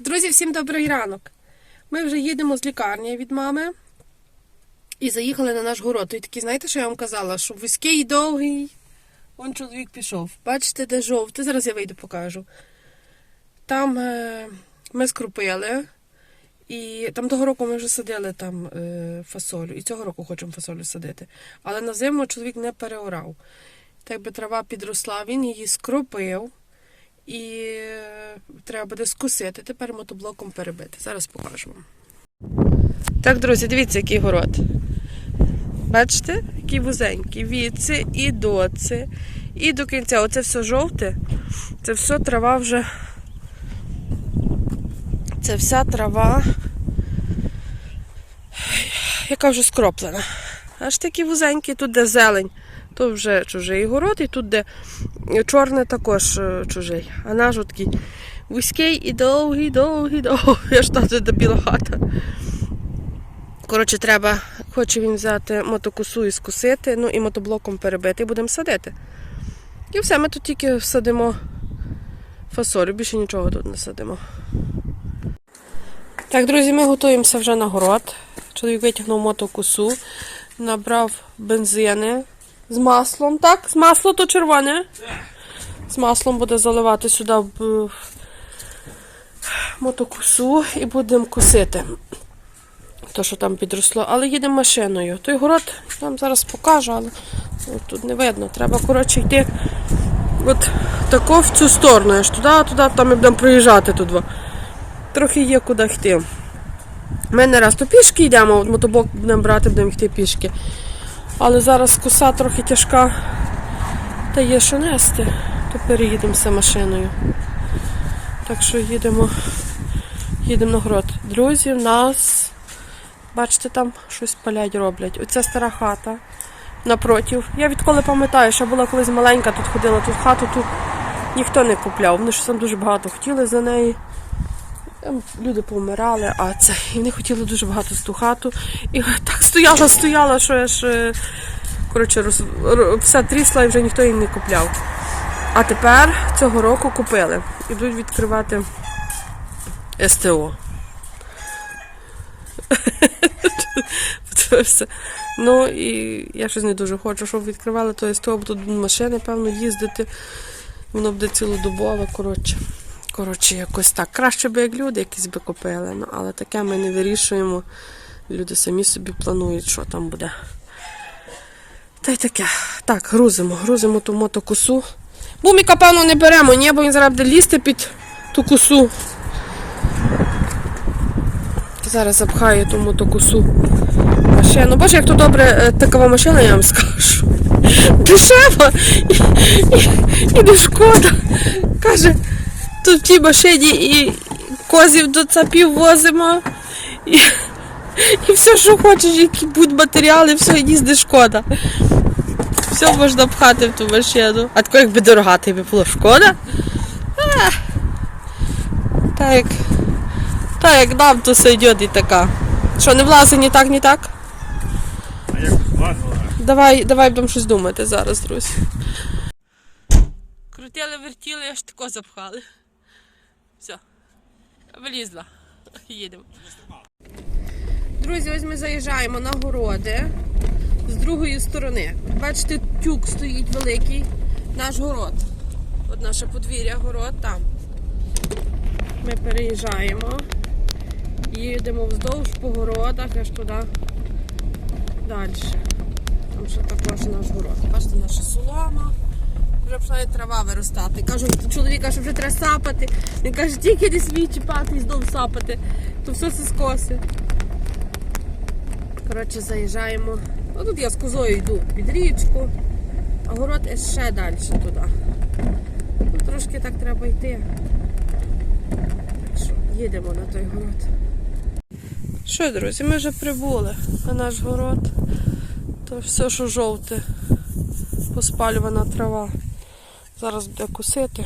Друзі, всім добрий ранок. Ми вже їдемо з лікарні від мами і заїхали на наш город. І такі, знаєте, що я вам казала? Що вузький і довгий. Вон чоловік пішов. Бачите, де жовтий. Зараз я вийду покажу. Там е, ми скрупили. І там того року ми вже садили там е, фасолю. І цього року хочемо фасолю садити. Але на зиму чоловік не переорав. Так би трава підросла, він її скропив. І е, треба буде скусити. Тепер мотоблоком перебити. Зараз покажу. Так, друзі, дивіться, який город. Бачите, який вузенький. Віці і доці. І до кінця. Оце все жовте. Це все трава вже. Це вся трава, яка вже скроплена. Аж такі вузенькі, тут де зелень, то вже чужий город, і тут, де чорне також е, чужий. А наш такий вузький і довгий, довгий, довгий. Аж тут де біла хата. Коротше, треба, хоче він взяти мотокосу і скусити, ну і мотоблоком перебити, і будемо садити. І все, ми тут тільки садимо фасолю, більше нічого тут не садимо. Так, друзі, ми готуємося вже на город. Чоловік витягнув мотокосу, набрав бензини з маслом. Так, з масло то червоне. З маслом буде заливати сюди в мотокосу і будемо косити. То, що там підросло, але їдемо машиною. Той город я вам зараз покажу, але тут не видно. Треба, коротше, йти от тако в цю сторону. Аж туди, туди, там ми будемо проїжджати тут. Трохи є куди йти. Ми не раз то пішки йдемо, от мотоблок будемо брати, будемо йти пішки. Але зараз коса трохи тяжка. Та є що нести, то переїдемося машиною. Так що їдемо, їдемо на город. Друзі, в нас, бачите, там щось палять роблять. Оця стара хата напротив. Я відколи пам'ятаю, що була колись маленька, тут ходила тут хату, тут ніхто не купляв. Вони ж там дуже багато хотіли за неї. Люди помирали, а це і вони хотіли дуже багато з ту хату. І так стояла, стояла, що я ж е, коротше, роз, все трісла і вже ніхто її не купляв. А тепер цього року купили. Ідуть відкривати СТО. Ну і я щось не дуже хочу, щоб відкривали то СТО, бо тут машини, певно, їздити. Воно буде цілодобове, коротше. Коротше, якось так. Краще би як люди якісь би купили, ну, але таке ми не вирішуємо. Люди самі собі планують, що там буде. Та й таке. Так, грузимо, грузимо ту мотокосу. Буміка, певно, не беремо, ні, бо він зараз буде лізти під ту косу. Зараз запхаю ту мотокосу машину. Боже, як то добре е, такова машина, я вам скажу. Дешева і не шкода. Каже, тут в тій машині і козів до цапів возимо. І, і все, що хочеш, які будуть матеріали, все їзди шкода. Все можна пхати в ту машину. А тако якби дорога, тобі було шкода. Так як, так як нам, то сойдет і така. Що, не влазить ні так, ні так? А як влазила? Давай, давай будемо щось думати зараз, друзі. Крутили, вертіли, аж тако запхали. Все. Вилізла. Їдемо. Друзі, ось ми заїжджаємо на городи з другої сторони. Бачите, тюк стоїть великий, наш город. От наше подвір'я, город там. Ми переїжджаємо, їдемо вздовж по городах, аж туди далі. Там ще також наш город. Бачите, наша солома. Вже почала трава виростати. Кажу, чоловіка, що вже треба сапати. Він каже, тільки не смій чіпати і знов сапати. То все це скоси. Коротше, заїжджаємо. Ну, тут я з козою йду під річку, а город ще далі туди. Ну, трошки так треба йти. Так що їдемо на той город. Що, друзі, ми вже прибули на наш город. То все, що жовте, поспалювана трава. Зараз буде кусити.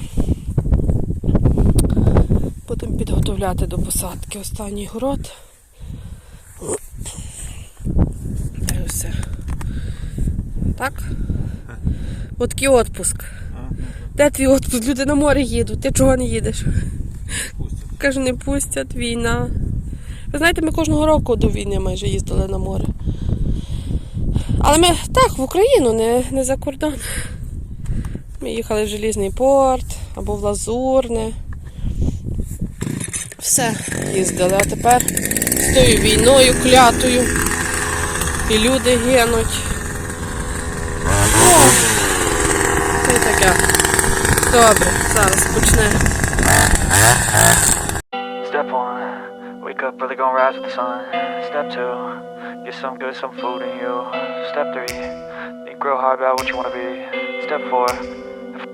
Будемо підготовляти до посадки останній город. Та й все. Так? От такий відпуск. Де твій відпуск? Люди на море їдуть, ти чого не їдеш? Пустять. каже, не пустять війна. Ви знаєте, ми кожного року до війни майже їздили на море. Але ми так, в Україну, не, не за кордон. Ми їхали в Желізний порт або в Лазурне. Все, їздили, а тепер з тою війною клятою. І люди гинуть. О, це таке. Добре, зараз почнемо. Step one, wake up early, gonna rise with the sun. Step two, get some good, some food in you. Step three, think real hard about what you wanna be. Step four,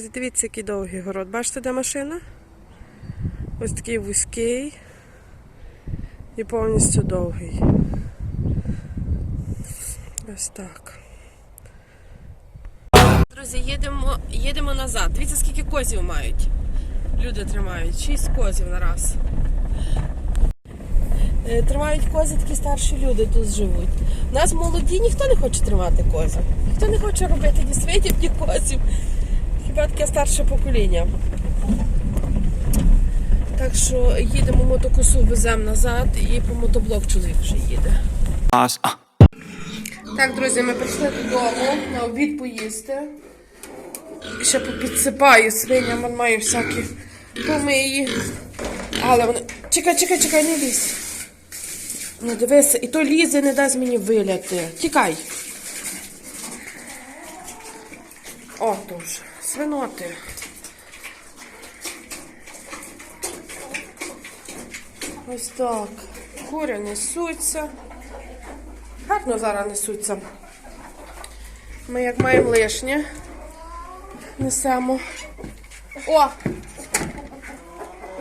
Друзі, дивіться, який довгий город. Бачите, де машина? Ось такий вузький і повністю довгий. Ось так. Друзі, їдемо, їдемо назад. Дивіться, скільки козів мають. Люди тримають. Шість козів на раз. Е, Тримають кози такі старші люди тут живуть. У нас молоді ніхто не хоче тримати козів. Ніхто не хоче робити ні свитів, ні козів. Хіба таке старше покоління. Так що їдемо мотокосу, веземо назад і по мотоблок чоловік вже їде. Так, друзі, ми прийшли додому на обід поїсти. Ще попідсипаю свиням, вон маю всякі помиї. Але вони. Чекай, чекай, чекай, не лізь. Ну дивися, і то лізе, не дасть мені виляти. Тікай. О, вже. Свиноти. Ось так. Кури несуться. Гарно зараз несуться. Ми як маємо лишнє. Несемо. О!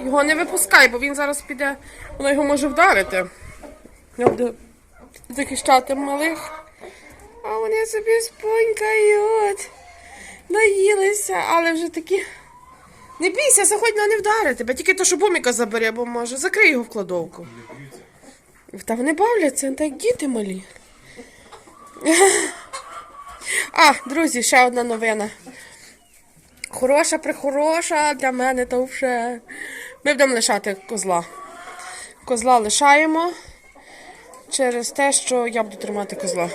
Його не випускай, бо він зараз піде, воно його може вдарити. Я буду захищати малих. А вони собі спонькають. Наїлися, але вже такі. Не бійся, заходь на не вдарити тебе. Тільки то, що буміка забере, бо може. Закрий його в кладовку. Та вони бавляться, так діти малі. А, друзі, ще одна новина. Хороша, прихороша для мене то вже. Ми будемо лишати козла. Козла лишаємо через те, що я буду тримати козла.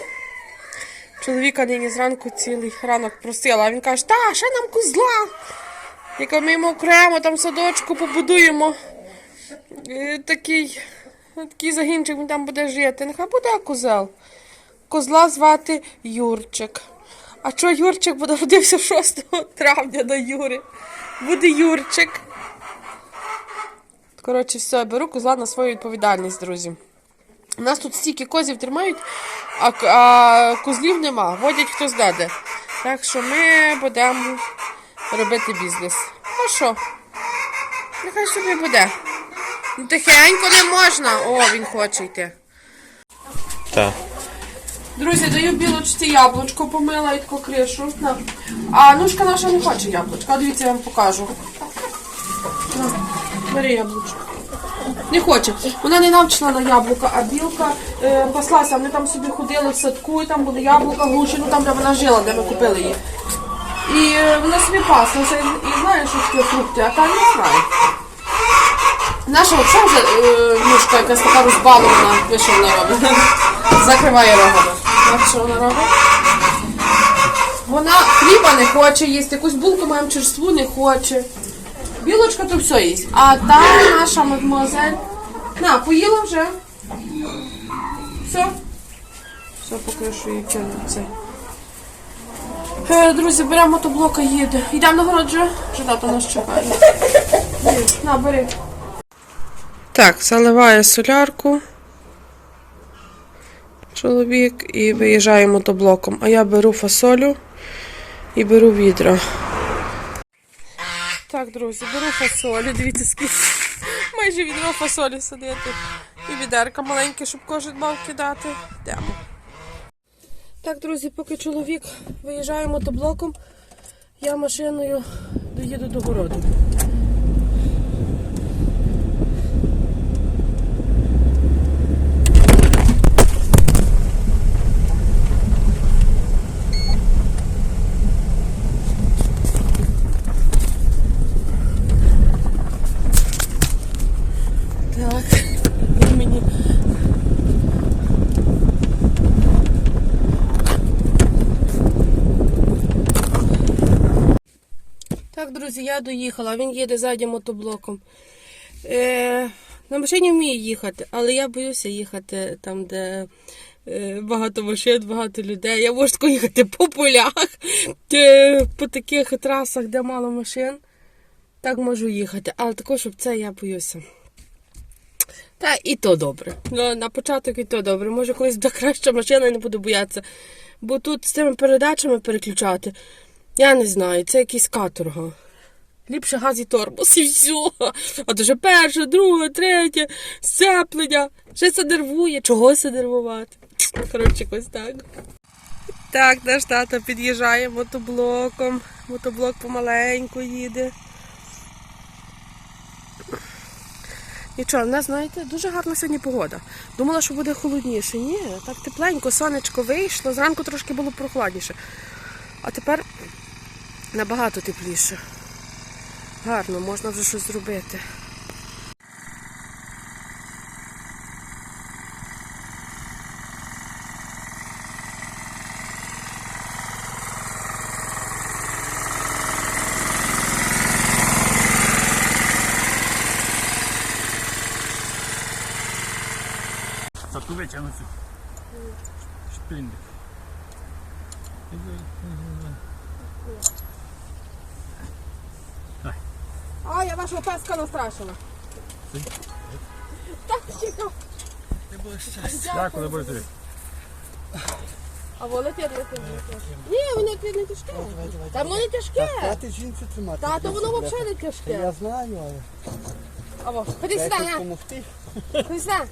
Чоловіка нині зранку цілий ранок просила, а він каже, та, ще нам козла. Я кажу, ми йому окремо там садочку побудуємо. Е, Такий, такий загінчик він там буде жити. Нехай буде козел. Козла звати Юрчик. А що Юрчик буде родився 6 травня до Юри? Буде Юрчик. Коротше, все, беру козла на свою відповідальність, друзі. У нас тут стільки козів тримають, а, а козлів нема. Водять хтось даде. Так що ми будемо робити бізнес. А що? Нехай собі буде. Ну, тихенько не можна. О, він хоче йти. Так. Друзі, даю білочці яблучко, помила і таку кришу. На. А нушка наша не хоче яблучка. Дивіться, я вам покажу. На, бери яблучко. Не хоче. Вона не навчила на яблука, а білка е, паслася. Вони там собі ходили в садку, і там були яблука, груші, ну там, де вона жила, де ми купили її. І е, вона собі паслася і, і знає, що таке фрукти, а та не знає. Наша оце вже е, мушка якась така розбалована, що вона робить? Закриває рогами. Бачите, що вона робить? Вона хліба не хоче їсти, якусь булку маємо черству не хоче. Білочка то все їсть. А та наша мадмуазель На, поїла вже. Все. Все, поки що її кину цей. Е, друзі, беремо мотоблока, їде. Йдемо на город вже. Вже тато нас чекає. На, бери. Так, заливає солярку. Чоловік і виїжджає мотоблоком. А я беру фасолю і беру відра. Так, друзі, беру фасолі. Дивіться, скільки майже відро фасолі садити. І відерка маленьке, щоб кожен мав кидати. Йдемо. Так, друзі, поки чоловік виїжджає мотоблоком, я машиною доїду до городу. Так, він мені. Так, друзі, я доїхала. Він їде ззаді мотоблоком. Е, на машині вміє їхати, але я боюся їхати там, де е, багато машин, багато людей. Я можу їхати по полях, е, по таких трасах, де мало машин. Так можу їхати. Але також, щоб це я боюся. Та і то добре. Ну, на початок і то добре. Може, колись буде краща машина і не буду боятися. Бо тут з цими передачами переключати, я не знаю, це якийсь каторга. Ліпше газ і тормоз і все. То вже перше, друге, третє, сцеплення. Ще це нервує. Чого це нервувати? Коротше, якось так. Так, наш тато під'їжджає мотоблоком. Мотоблок помаленьку їде. Нічого, в нас, знаєте, дуже гарна сьогодні погода. Думала, що буде холодніше. Ні, так тепленько, сонечко вийшло, зранку трошки було прохладніше. А тепер набагато тепліше. Гарно, можна вже щось зробити. Садку витягнути. Шпинdik. Вашого песка настрашила. Так, чекав. Дякую, не будете. А воно тягне Ні, воно як не тяжке. Та воно не тяжке. Хватить жінці тримати. Та, то воно взагалі не Та Я тяжке. знаю, але А во, ходи сюди, на. Ходи сюди.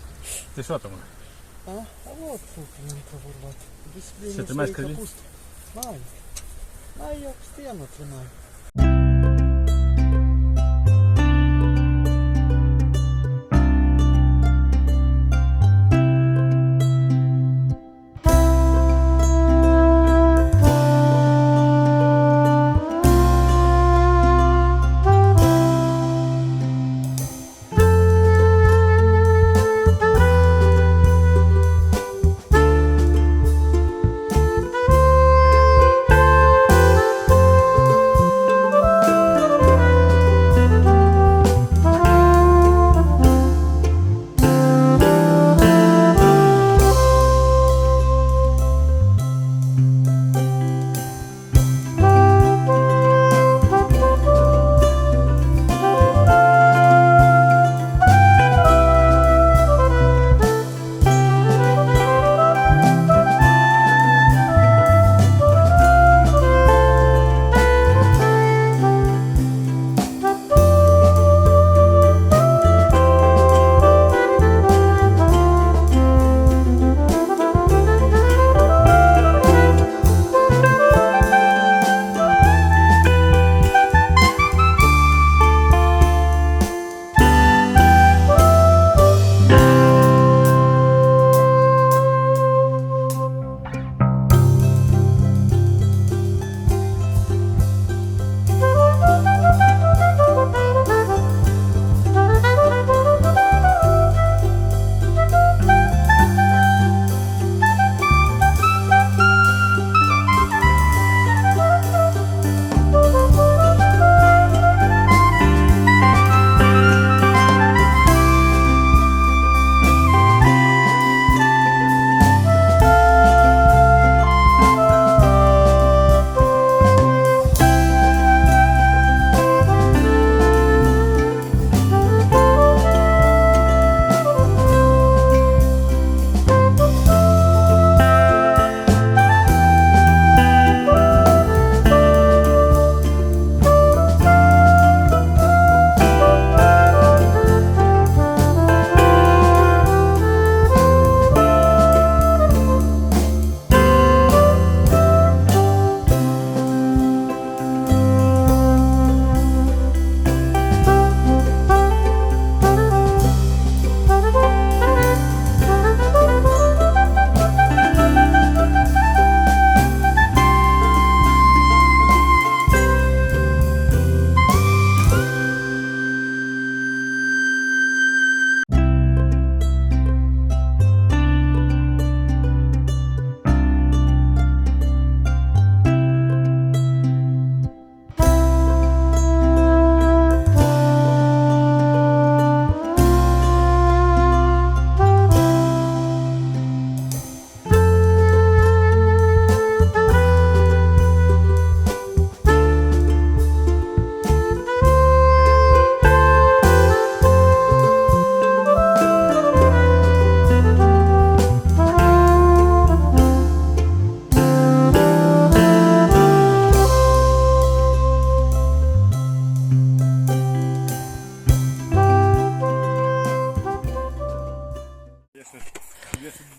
Ти що там? А, а от тут мені треба рвати. Що, ти маєш своїй. Маю. Маю, я постійно тримаю.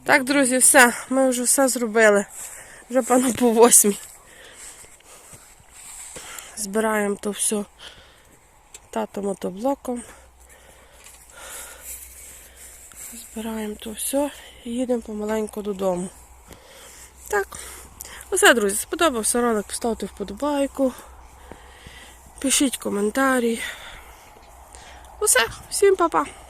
Так, друзі, все. Ми вже все зробили. Вже певно по восьмій. Збираємо то все тато мотоблоком. Збираємо то все і їдемо помаленьку додому. Так. Усе, друзі, сподобався ролик, ставте вподобайку. Пишіть коментарі. Усе, всім па-па.